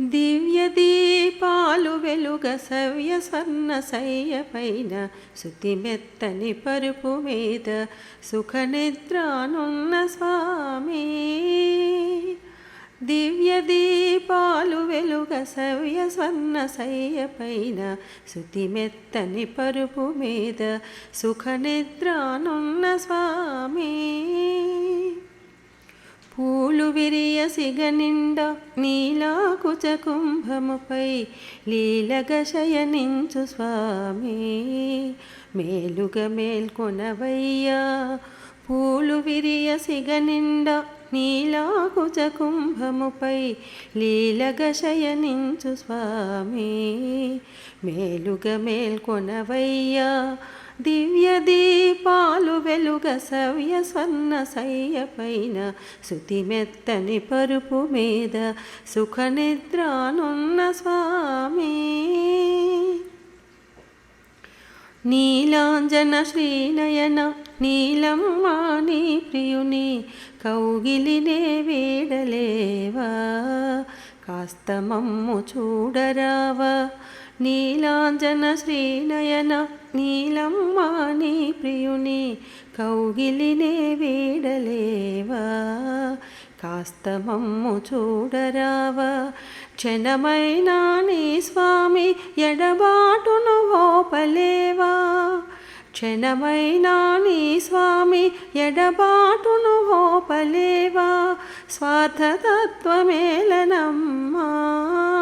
దివ్య దీపాలు వెలుగ సవ్య సన్న సయ్య పైన శుతి మెత్తని పరుపు మీద సుఖ నిద్రానున్న స్వామి. దివ్య దీపాలు వెలుగ సవ్య స్వర్ణ సయ్య పైన శుతి మెత్తని పరుపు మీద సుఖ నిద్రానున్న స్వామి. పూలు విరియ సిగనిండా నీలాకుచ కుంభముపై లీలగ శయనించు స్వామి. మేలుగ మేల్కొనవయ్యా పూలు విరియ సిగనిండా నీలాకుచ కుంభముపై లీలగ శయనించు స్వామి. మేలుగ మేల్కొనవయ్యా దివ్య దీపాలు వెలుగ సవ్య స్వర్ణ సయ్య పైన శుతి మెత్తని పరుపు మీద సుఖ నిద్రానున్న స్వామి. నీలాంజన శ్రీనయన నీలమ్మాని ప్రియుని కౌగిలినే వేడలేవా? కాస్త మమ్ము చూడరావా? నీలాంజన శ్రీనయన నీలమ్మా నీ ప్రియుని కౌగిలినే వీడలేవా? కాస్త మమ్ము చూడరావా? క్షణమైనా నీ స్వామి ఎడబాటును ఓపలేవా క్షణమైనా నీ స్వామి ఎడబాటును ఓపలేవా స్వార్థతత్వమేలనమ్మా.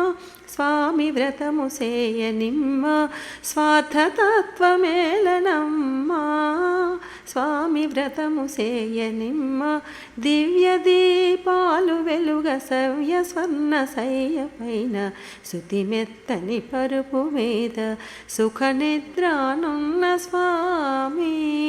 స్వామి వ్రతము సేయనిమ్మ స్వార్థతత్వమేలనమ్మా. స్వామి వ్రతము సేయనిమ్మ దివ్య దీపాలు వెలుగ సవ్య స్వర్ణ శయ్య పైన శుతి మెత్తని పరుపు మీద సుఖ నిద్రానున్న స్వామి.